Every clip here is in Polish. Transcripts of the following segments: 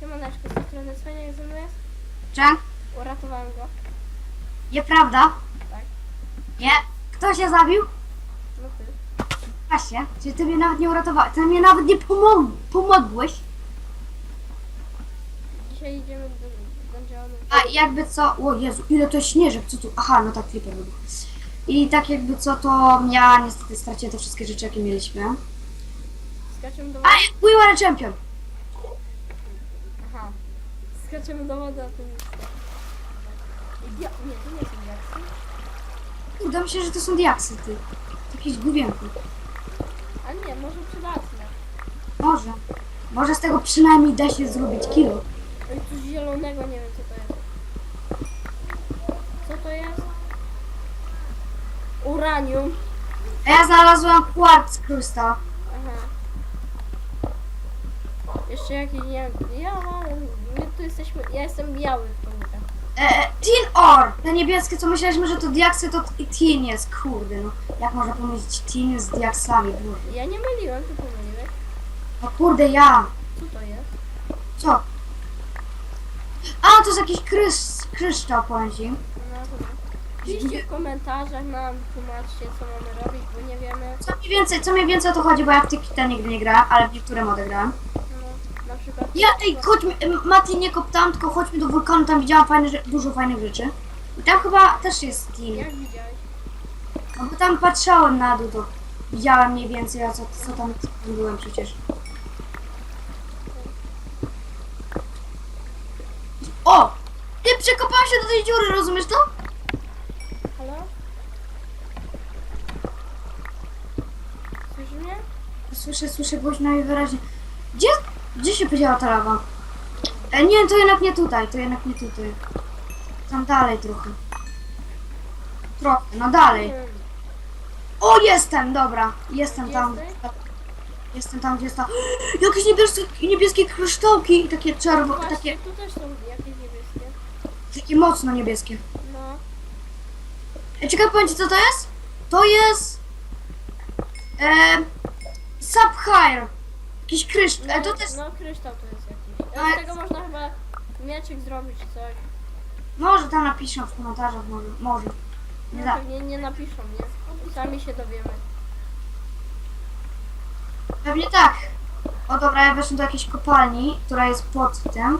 Siemaneczko, z tej strony Swania, jak ze mną jest? Uratowałem go. Nieprawda? Tak. Nie. Kto się zabił? No ty. Właśnie. Czy ty mnie nawet nie uratowałeś? Ty mnie nawet nie pomog pomogłeś. Dzisiaj idziemy do. A jakby co... O Jezu, ile to jest śnieżek, co tu... Aha, no tak, flipper wybuchł. I tak jakby co, to ja niestety straciłem te wszystkie rzeczy, jakie mieliśmy. Skaczemy do A, wody. we were a champion! Aha. Skaczemy do wody, a. I dia... Nie, to nie są diaksy. Uda mi się, że to są diaksy, ty. Jakieś główienko. A nie, może przydatne. Może. Może z tego przynajmniej da się zrobić kilo. Coś zielonego, nie wiem co to jest. To jest? Uranium. A ja znalazłam quartz crystal. Aha. Jeszcze jakiś, nie ja, my tu jesteśmy, ja jestem biały w konikach. E, tin ore! Te niebieskie, co myśleliśmy, że to diaksy, to i tin jest, kurde no. Jak można pomylić tin z diaksami, boże. Ja nie myliłem, ty pomyliłeś. No kurde, ja. Co to jest? Co? A, to jest jakiś krysz, kryształ, powiem ci. Dobra. Piszcie w komentarzach nam, tłumaczcie co mamy robić, bo nie wiemy. Co mniej więcej, co mniej więcej o to chodzi, bo ja w tych te nigdy nie grałem, ale w niektóre mody grałem. No, na przykład... Ja, ej, chodźmy, em, Mati, nie kop tam, tylko chodźmy do wulkanu, tam widziałam fajne, rze- dużo fajnych rzeczy. I tam chyba też jest tin. Jak widziałeś? No bo tam patrzałem na dół, to widziałem mniej więcej, a co, co tam byłem przecież. O! Ty przekopałem się do tej dziury, rozumiesz to? Halo? Słyszysz mnie? Słyszę, słyszę głośno i wyraźnie. Gdzie, gdzie się podziała ta lawa? E, nie, to jednak nie tutaj, to jednak nie tutaj. Tam dalej trochę. Trochę, no dalej. O, jestem, dobra. Jestem tam. Jesteś? Jestem tam, gdzie jest ta... Jakieś niebieskie, niebieskie kryształki i takie czerwone, Właśnie, takie, tu też są jakieś niebieskie. Takie mocno niebieskie. No. E, Czekaj, powiem ci co to jest? To jest... E, Subhire. Jakiś kryształ. No, E, to też... no kryształ to jest jakiś. Ale- Z tego można chyba mieczek zrobić czy coś. Może tam napiszą w komentarzach, może. może. Nie No da. pewnie nie napiszą, nie? Sami się dowiemy. Pewnie tak. O dobra, ja weszłam do jakiejś kopalni, która jest pod tym.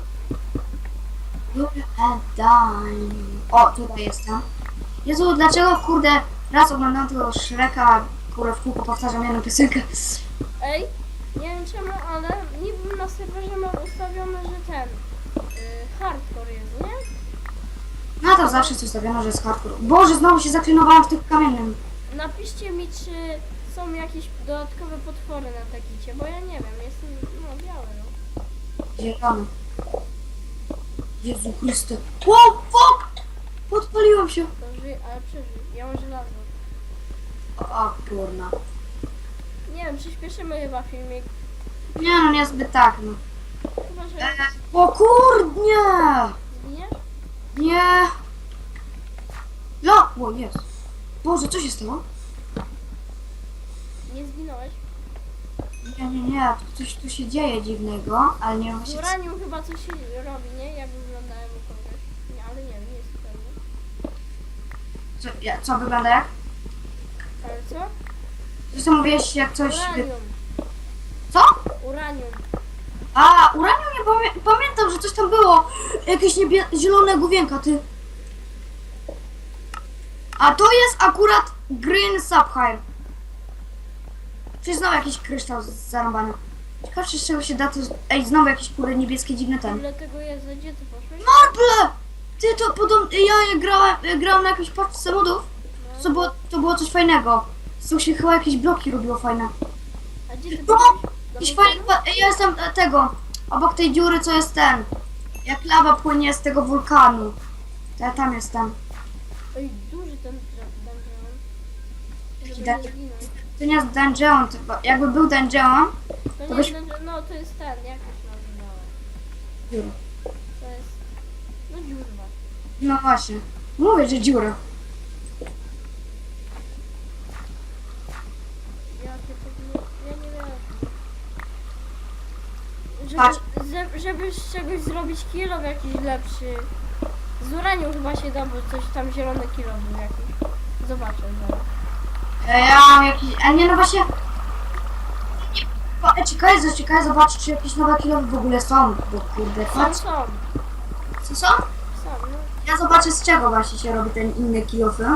You're a dime. O, tutaj jestem. Jezu, dlaczego kurde raz oglądam tego Shreka, kurde w kółko powtarzam jedną piosenkę. Ej, nie wiem czemu, ale niby na serwerze mam ustawione, że ten y, hardcore jest, nie? No to zawsze jest ustawione, że jest hardcore. Boże, znowu się zaklinowałam w tym kamiennym. Napiszcie mi, czy są jakieś dodatkowe potwory na takicie, bo ja nie wiem, jestem no biały, no. Zielony. Jezu Chryste. Wow, fuck! Podpaliłam się. Żyje, ale przeżyj, ja mam żelazo. O, kurna. Nie wiem, przyspieszymy chyba filmik. Nie no, niezbyt tak, no. Chyba, że E, o kurdnie! zginiesz? Nie. No, o jest. Boże, co się stało? Nie zginąłeś? Nie, nie, nie, tu coś tu się dzieje dziwnego, ale nie wiem Z właśnie co. uranium chyba coś się robi, nie? Jak wyglądałem u kogoś. Nie, ale nie nie jest pewny. Co, ja- co wygląda jak? Ale co? Zresztą mówiłeś jak coś... Uranium. Co? Uranium. A, uranium nie pamię pamiętam, że coś tam było. Jakieś niebie zielone główienka, ty. A to jest akurat Green Subhire. Czy znowu jakiś kryształ zarąbany. Ciekawe, czy z czego się da to... Ej, znowu jakieś kurde niebieskie dziwne ten. Ile tego jest? Za Gdzie ty poszłeś? Marble! Ty to podobnie... Ja grałem, grałem na jakiejś paczce modów. To było, to było coś fajnego. Tu się chyba jakieś bloki robiło fajne. A gdzie ty No! poszłeś? Do Jakiś fajny... Ja jestem e, tego... Obok tej dziury, co jest ten. Jak lawa płynie z tego wulkanu. To ja tam jestem. Ej, duży ten dungeon. Jaki Żeby dungeon? nie zginąć. To nie jest dungeon, to jakby był dungeon, no To nie byś- dungeon, no to jest ten, jak to się nazywało? dziura. To jest... No dziurwa. No właśnie. Mówię, że dziura. Jakie to było? Ja nie wiem. Patrz. Żeby, ze- żeby z czegoś zrobić kilo jakiś lepszy. Z uranium chyba się da, bo coś tam zielony kilo był jakiś. Zobaczę zaraz. E, Ja mam jakiś... A nie, no właśnie... O, e, czekaj, z- czekaj, zobacz, czy jakieś nowe kilowy w ogóle są, bo kurde, Są, patrz. są, Co są? są, no. Ja zobaczę, z czego właśnie się robi ten inny kilowy.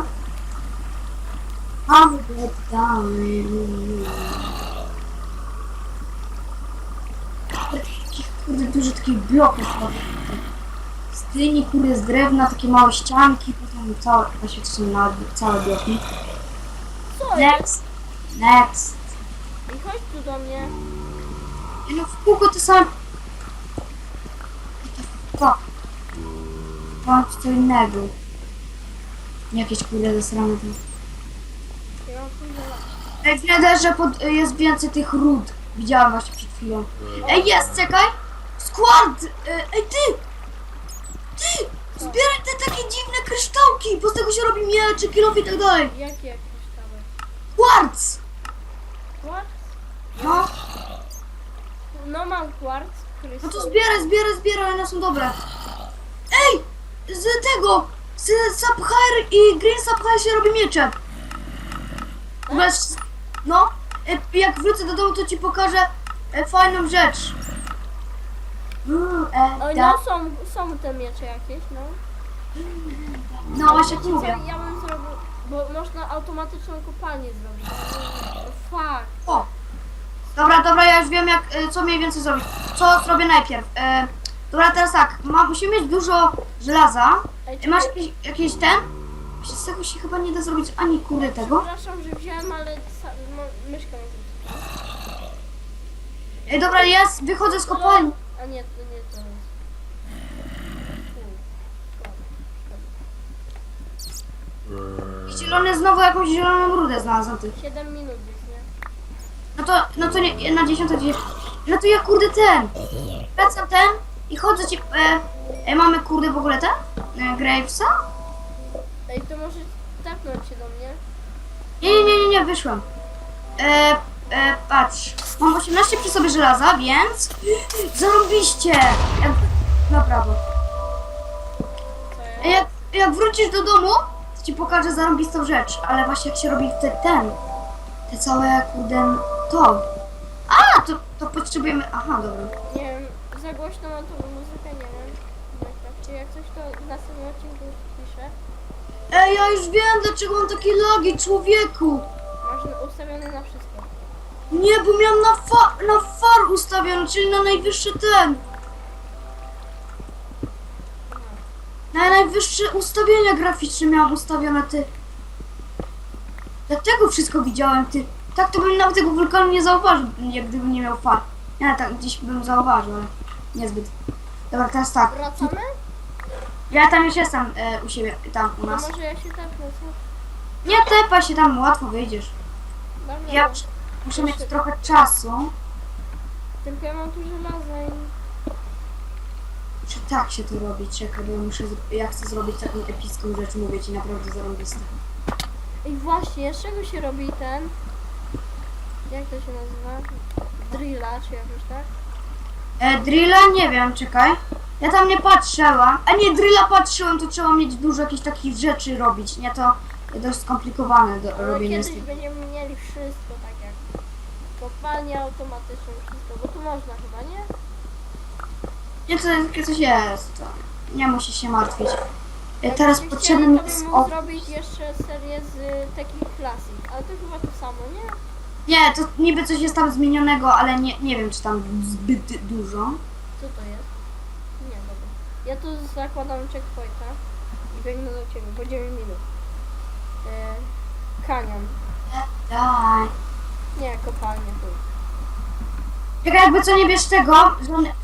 Mamy Takich kurde dużo takich bloków. Z dyni, kurde, z drewna, takie małe ścianki, potem całe, właśnie to są na, całe bloki. Next, next. I chodź tu do mnie. I no w kółko to sam. Co? Mam co innego. Jakieś kurde zasrane tu. Ja mam żelazo. Ej, w nederze pod, jest więcej tych ród. Widziałam właśnie przed chwilą. Ej, jest, czekaj! Skład! Ej, ty! Ty! Zbieraj te takie dziwne kryształki, bo z tego się robi miecze, kilof i tak dalej. Jakie kryształy? Kwarc! Kwarc? No, No mam kwarc, który no to są- zbieraj, zbieraj, zbieraj, one są dobre. Ej! Z tego! Z Sapphire i Green Sapphire się robi miecze. Bez, no, e, jak wrócę do domu, to ci pokażę e, fajną rzecz. Mm, e, Oj, da, no są, są te miecze jakieś, no. no właśnie co, mówię. Ja bym zrobił, bo można automatyczną kopalnię zrobić. Fuck. O! Dobra, dobra, ja już wiem jak, e, co mniej więcej zrobić. Co zrobię najpierw? E, dobra, teraz tak, ma, musimy mieć dużo żelaza. Ej, E, masz jakiś, jakiś ten? Z tego się chyba nie da zrobić ani kurde tego. Przepraszam, że wziąłem, ale sa, myszka mi wróciła. E, dobra, jest, wychodzę z kopalni. A nie, to nie to jest. I zielony znowu jakąś zieloną rudę znalazłem ty. 7 minut jest, nie? No to, no to nie, na dziesiątą gdzieś. No to ja kurde ten. Wracam ten i chodzę ci. E, e, mamy kurde w ogóle ten? E, Gravesa? Ej, to może tepnąć się do mnie? Nie, nie, nie, nie, nie, wyszłem. E, e, patrz. Mam 18 przy sobie żelaza, więc. Zarobiście! Jak, no brawo. Co E? Jak, jak wrócisz do domu, ci pokażę zarąbistą rzecz. Ale właśnie jak się robi te, ten. Te całe kurde. To. A, to, to potrzebujemy. Aha, dobra. Nie wiem, za głośno mam tą muzykę, nie wiem. Minecraft. Czy jak coś to w następnym odcinku piszę. Ej, ja już wiem, dlaczego mam takie lagi, człowieku. Masz ustawione na wszystko. Nie, bo miałem na, fa na far ustawiony, czyli na najwyższy ten. Na najwyższe ustawienia graficzne miałam ustawione, ty. Dlatego wszystko widziałem, ty. Tak to bym nawet tego wulkanu nie zauważył, jak gdybym nie miał far. Ja tak gdzieś bym zauważył, ale niezbyt. Dobra, teraz tak. Wracamy? Ja tam już jestem e, u siebie, tam u To nas. może ja się tepnę, co? Nie tepa się tam, łatwo wyjdziesz. Dobra, Ja no. muszę mieć trochę czasu. Tylko ja mam tu żelaza i... Czy tak się to robi? Czekaj, bo ja muszę, z- ja chcę zrobić taką epicką rzecz, mówię ci, naprawdę zarąbiste. Ej, właśnie, z czego się robi ten... Jak to się nazywa? Drilla, czy jakoś tak? E, drilla? Nie wiem, czekaj. Ja tam nie patrzyłam. A nie, drilla patrzyłem, to trzeba mieć dużo jakichś takich rzeczy robić. Nie, to dość skomplikowane do Ale robienie z kiedyś tym. będziemy mieli wszystko tak jak... Kopalnię automatyczną, wszystko, bo tu można chyba, nie? Nie, to coś jest. To nie musisz się martwić. Teraz byście potrzebny mi jest... bym mógł O, zrobić jeszcze serię z y, takich klasik, ale to chyba to samo, nie? nie, to niby coś jest tam zmienionego, ale nie, nie wiem, czy tam zbyt dużo. Co to jest? Nie, dobra. Ja tu zakładam checkpointa i biegnę do ciebie po 9 minut. Kanion. Daj. Nie, kopalnia tu. Czekaj, jakby co nie bierz tego,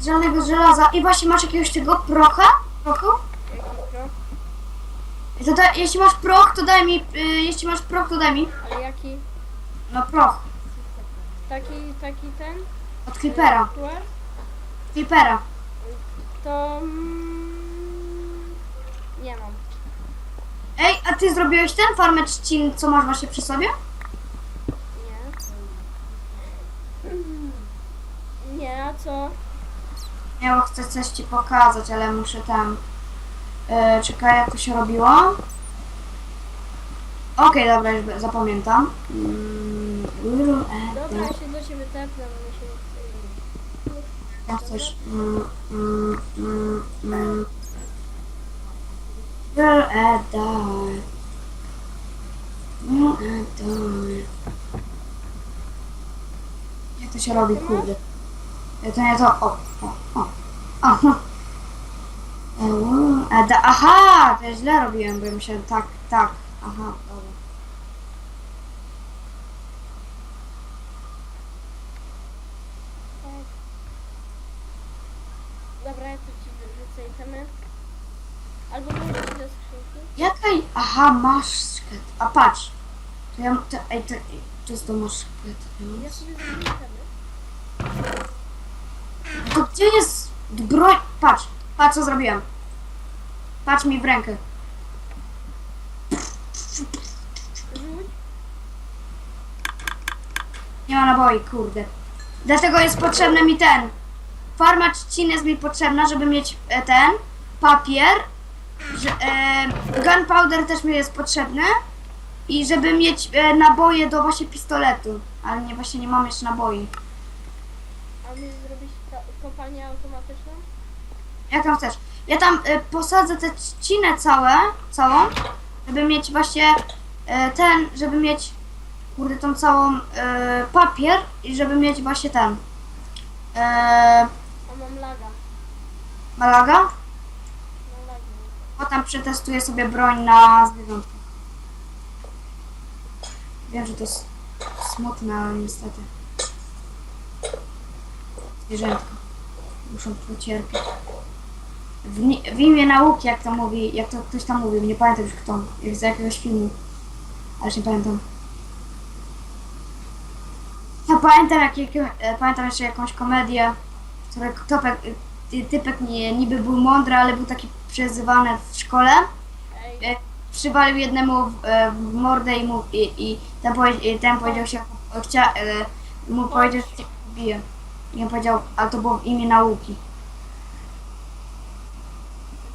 żadnego żelaza i właśnie masz jakiegoś tego procha? Prochu? To da, jeśli masz proch, to daj mi, y, jeśli masz proch, to daj mi. Ale jaki? No proch, Taki, taki ten? od creepera, Tuer? creepera. To... Mm, nie mam. Ej, a ty zrobiłeś ten farmę trzcin, co masz właśnie przy sobie? Nie. Nie, a co? Bo chcę coś ci pokazać, ale muszę tam... E, czekaj, jak to się robiło? Okej, dobra, już zapamiętam. Mm, add Dobra, ja się do ciebie tepnę, bo mi się nie chce. Jak chcesz? Mm, mm, mm, mm. Add that. Will add that. Jak to się robi, kurde? E, To nie to. O, o, o. Aha. E, that. Aha! To ja źle robiłem, bo ja myślałem tak, tak. Aha, dobra. Tak. Dobra, ja tu ci wyrzucę itemy. Albo ci do skrzynki. Jaka... Aha, masz szkiet. A patrz. To ja... To, ej, to, to jest to masz szkiet. Ja sobie zrobię itemy. Gdzie jest broń? Patrz, patrz co zrobiłem. Patrz mi w rękę. Nie ma naboi, kurde. Dlatego jest potrzebny mi ten. Farma trzciny jest mi potrzebna, żeby mieć e, ten papier. Że, e, gunpowder też mi jest potrzebny. I żeby mieć e, naboje do właśnie pistoletu. Ale nie, właśnie nie mam jeszcze naboi. A zrobić kopalnię automatyczną? Jak tam chcesz? Ja tam y, posadzę tę trzcinę całe, całą, żeby mieć właśnie y, ten, żeby mieć kurde tą całą y, papier i żeby mieć właśnie ten. Y, A mam laga. malaga. Mam. Potem przetestuję sobie broń na zwierzątka. Wiem, że to jest smutne, ale niestety. Zwierzętka. Muszą pocierpieć. W, w imię nauki, jak to mówi, jak to ktoś tam mówił, nie pamiętam już kto, jak z jakiegoś filmu. Ale już nie pamiętam. Ja pamiętam, jak, jak, e, pamiętam jeszcze jakąś komedię, w której topek, typek nie, niby był mądry, ale był taki przezywany w szkole. E, przywalił jednemu w, e, w mordę i, mu, i, i ten, i ten powiedział się, chcia, e, mu powiedział, że cię bije. I on powiedział, ale to było w imię nauki.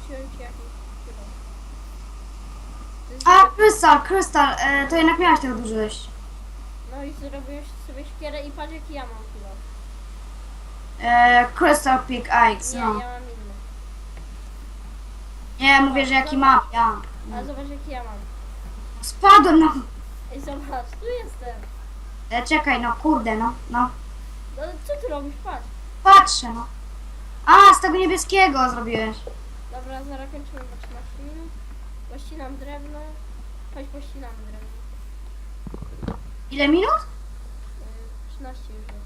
rzuciłem ci jest A, krystal, krystal, e, to jednak miałeś tego dużo jeść. No i zrobiłeś sobie szkierę i patrz jaki ja mam kilo. E, crystal Pig Eggs, Nie, no. ja mam inny. Nie, mówię, że jaki mam, ja. Ale zobacz jaki ja mam. Spadłem, no. Ej, zobacz, tu jestem. E, czekaj, no, kurde, no, no. No co ty robisz? Patrz. Patrzę, no. A, z tego niebieskiego zrobiłeś. Dobra, zaraz kończymy 13 minut. Pościnam drewno. Chodź pościnamy drewno. Ile minut? Yy, 13 już jest.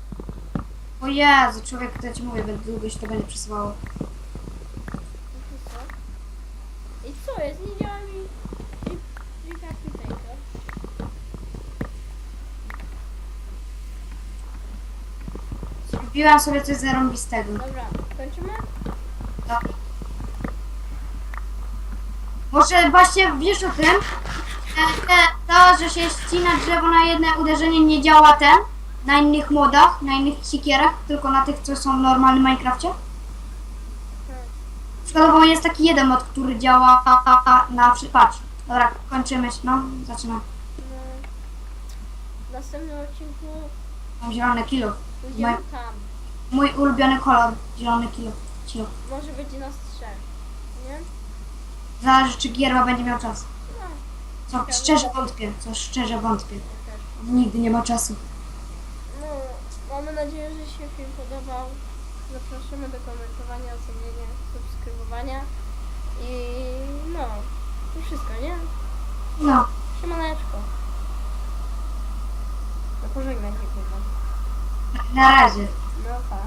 O Jezu, człowiek, to ja ci mówię, będę długo się to będzie przesyłało. No to co? I co jest? Nie działa mi... I, i taki taker. Zrobiłam sobie coś zarąbistego. Dobra, kończymy? No. Może właśnie wiesz o tym, że te- to, że się ścina drzewo na jedno uderzenie nie działa ten, na innych modach, na innych sikierach, tylko na tych, co są w normalnym Minecrafcie? Tak. Przykładowo jest taki jeden mod, który działa na przy- patrz. Dobra, kończymy, no, zaczynamy. No, w następnym odcinku Mam zielone kilo. pójdziemy tam. Mój ulubiony kolor, zielony kilo. kilo. Może będzie nas trzech. Nie? Zależy, czy Gierma będzie miał czas. No, Co szczerze wątpię, co szczerze wątpię. ja też. Nigdy nie ma czasu. No, mamy nadzieję, że się film podobał. Zapraszamy do komentowania, ocenienia, subskrybowania. I no, to wszystko, nie? No. Siemaneczko. No pożegnaj się kurwa. Na razie. No pa.